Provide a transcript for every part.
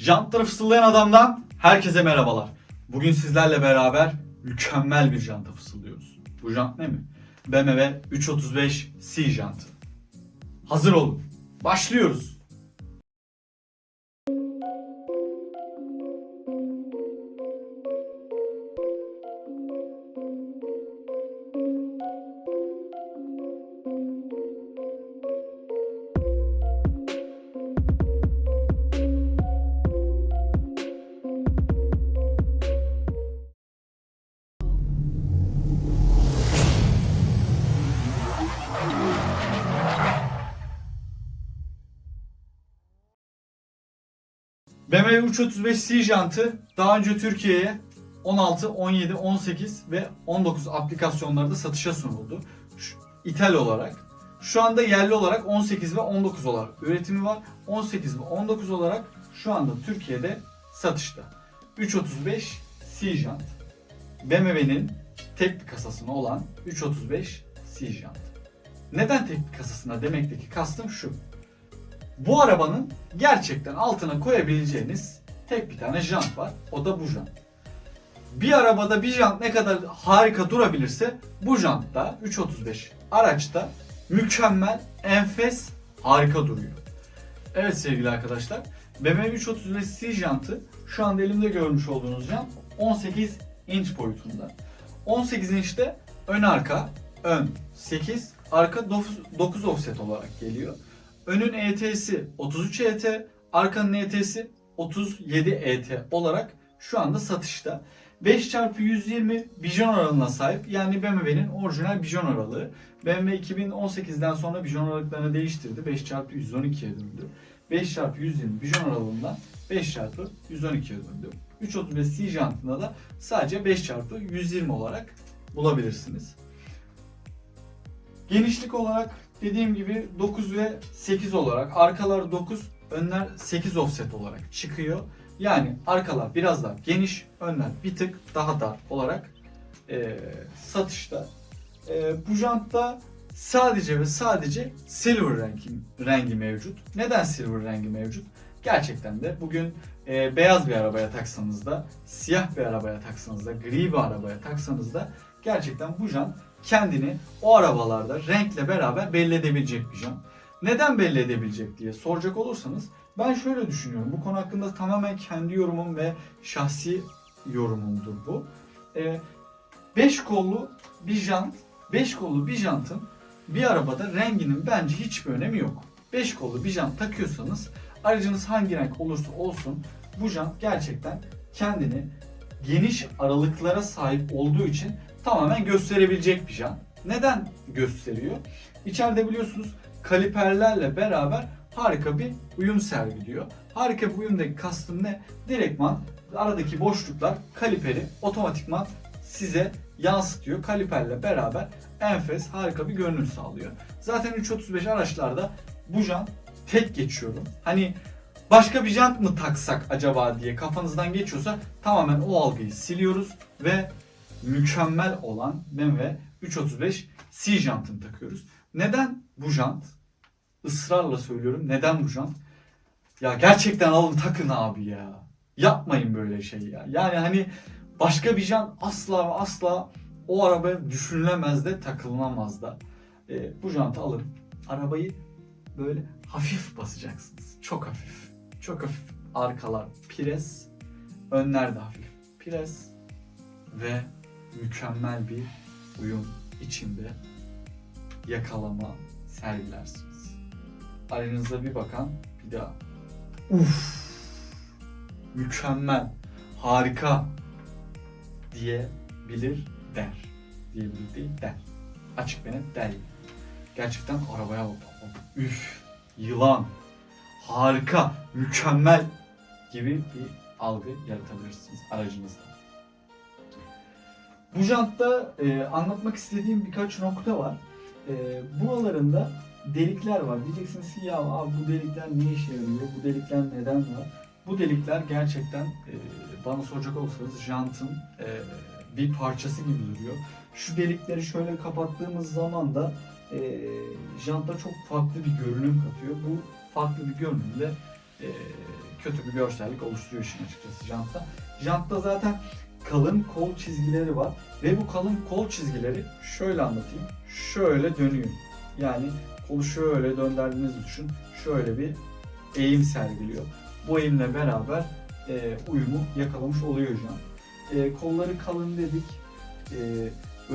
Jantları fısıldayan adamdan herkese merhabalar. Bugün sizlerle beraber mükemmel bir janta fısıldıyoruz. Bu jant ne mi? BMW 335 C jantı. Hazır olun. Başlıyoruz. BMW 335 C jantı daha önce Türkiye'ye 16, 17, 18 ve 19 aplikasyonlarda satışa sunuldu. Şu- İthal olarak. Şu anda yerli olarak 18 ve 19 olarak üretimi var. 18 ve 19 olarak şu anda Türkiye'de satışta. 335 C jant. BMW'nin tek bir kasasına olan 335 C jant. Neden tek bir kasasına demekteki kastım şu. Bu arabanın gerçekten altına koyabileceğiniz tek bir tane jant var. O da bu jant. Bir arabada bir jant ne kadar harika durabilirse bu jant da 335 araçta mükemmel, enfes, harika duruyor. Evet sevgili arkadaşlar. BMW 335 C jantı şu anda elimde görmüş olduğunuz jant 18 inç boyutunda. 18 inçte ön arka, ön 8, arka 9 offset olarak geliyor. Önün ET'si 33 ET, arkanın ET'si 37 ET olarak şu anda satışta. 5x120 bijon aralığına sahip. Yani BMW'nin orijinal bijon aralığı. BMW 2018'den sonra bijon aralıklarını değiştirdi. 5x112'ye döndü. 5x120 bijon aralığından 5x112'ye döndü. 335 C jantında da sadece 5x120 olarak bulabilirsiniz. Genişlik olarak dediğim gibi 9 ve 8 olarak arkalar 9, önler 8 offset olarak çıkıyor. Yani arkalar biraz daha geniş, önler bir tık daha dar olarak eee, satışta. Eee, bu jantta sadece ve sadece silver rengi, rengi mevcut. Neden silver rengi mevcut? Gerçekten de bugün eee, beyaz bir arabaya taksanız da, siyah bir arabaya taksanız da, gri bir arabaya taksanız da gerçekten bu jant kendini o arabalarda renkle beraber belli edebilecek bir jant. Neden belli edebilecek diye soracak olursanız ben şöyle düşünüyorum. Bu konu hakkında tamamen kendi yorumum ve şahsi yorumumdur bu. 5 kollu bir jant, 5 kollu bir jantın bir arabada renginin bence hiçbir önemi yok. 5 kollu bir jant takıyorsanız aracınız hangi renk olursa olsun bu jant gerçekten kendini geniş aralıklara sahip olduğu için tamamen gösterebilecek bir jant. Neden gösteriyor? İçeride biliyorsunuz kaliperlerle beraber harika bir uyum sergiliyor. Harika bir uyumdaki kastım ne? Direktman aradaki boşluklar kaliperi otomatikman size yansıtıyor. Kaliperle beraber enfes harika bir görünüm sağlıyor. Zaten 335 araçlarda bu jant tek geçiyorum. Hani başka bir jant mı taksak acaba diye kafanızdan geçiyorsa tamamen o algıyı siliyoruz ve mükemmel olan BMW 335 C jantını takıyoruz. Neden bu jant? Israrla söylüyorum. Neden bu jant? Ya gerçekten alın takın abi ya. Yapmayın böyle şey ya. Yani hani başka bir jant asla ve asla o arabaya düşünülemez de takılınamaz da. Ee, bu jantı alın. Arabayı böyle hafif basacaksınız. Çok hafif. Çok hafif. Arkalar pres. Önler de hafif pres. Ve mükemmel bir uyum içinde yakalama sergilersiniz. Aranızda bir bakan bir daha uf mükemmel harika diyebilir der. Diyebilir değil der. Açık ve net der. Gerçekten arabaya bak. Üf yılan harika mükemmel gibi bir algı yaratabilirsiniz aracınızda. Bu jantta e, anlatmak istediğim birkaç nokta var. E, buralarında delikler var. Diyeceksiniz ki ya abi bu delikler ne işe yarıyor? Bu delikler neden var? Bu delikler gerçekten e, bana soracak olursanız jantın e, bir parçası gibi duruyor. Şu delikleri şöyle kapattığımız zaman da e, janta çok farklı bir görünüm katıyor. Bu farklı bir görünümde e, kötü bir görsellik oluşturuyor işin açıkçası jantta. Jantta zaten kalın kol çizgileri var ve bu kalın kol çizgileri şöyle anlatayım. Şöyle dönüyor. Yani kolu şöyle döndürdüğünüzü düşün. Şöyle bir eğim sergiliyor. Bu eğimle beraber e, uyumu yakalamış oluyor jant. E, kolları kalın dedik. E,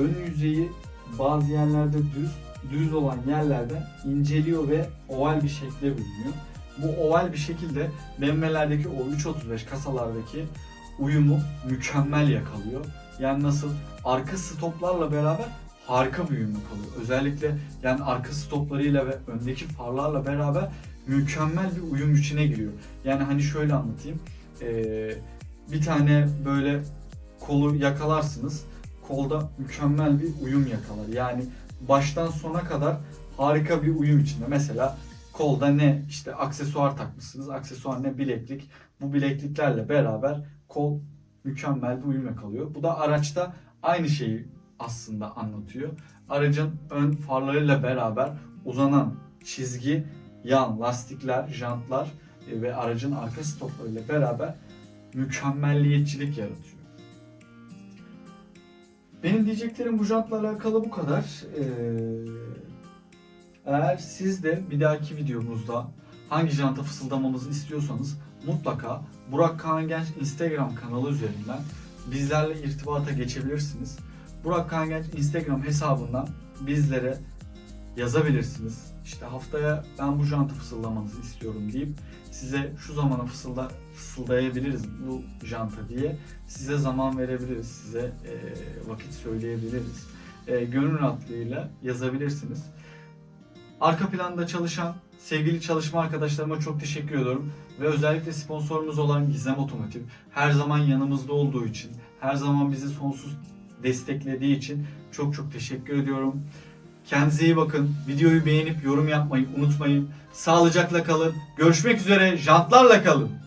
ön yüzeyi bazı yerlerde düz, düz olan yerlerde inceliyor ve oval bir şekle bürünüyor. Bu oval bir şekilde BMW'lerdeki o 335 kasalardaki uyumu mükemmel yakalıyor. Yani nasıl arka stoplarla beraber harika bir uyum yakalıyor. Özellikle yani arka stoplarıyla ve öndeki farlarla beraber mükemmel bir uyum içine giriyor. Yani hani şöyle anlatayım. Ee, bir tane böyle kolu yakalarsınız. Kolda mükemmel bir uyum yakalar. Yani baştan sona kadar harika bir uyum içinde. Mesela kolda ne işte aksesuar takmışsınız. Aksesuar ne bileklik. Bu bilekliklerle beraber kol mükemmel bir uyum yakalıyor. Bu da araçta aynı şeyi aslında anlatıyor. Aracın ön farlarıyla beraber uzanan çizgi, yan, lastikler, jantlar e, ve aracın arka stoplarıyla beraber mükemmelliyetçilik yaratıyor. Benim diyeceklerim bu jantla alakalı bu kadar. Ee, eğer siz de bir dahaki videomuzda hangi janta fısıldamamızı istiyorsanız mutlaka Burak Kaan Genç Instagram kanalı üzerinden bizlerle irtibata geçebilirsiniz. Burak Kaan Genç Instagram hesabından bizlere yazabilirsiniz. İşte haftaya ben bu jantı fısıldamanızı istiyorum deyip size şu zamana fısılda, fısıldayabiliriz bu janta diye size zaman verebiliriz, size e, vakit söyleyebiliriz. E, gönül rahatlığıyla yazabilirsiniz. Arka planda çalışan sevgili çalışma arkadaşlarıma çok teşekkür ediyorum. Ve özellikle sponsorumuz olan Gizem Otomotiv her zaman yanımızda olduğu için, her zaman bizi sonsuz desteklediği için çok çok teşekkür ediyorum. Kendinize iyi bakın. Videoyu beğenip yorum yapmayı unutmayın. Sağlıcakla kalın. Görüşmek üzere. Jantlarla kalın.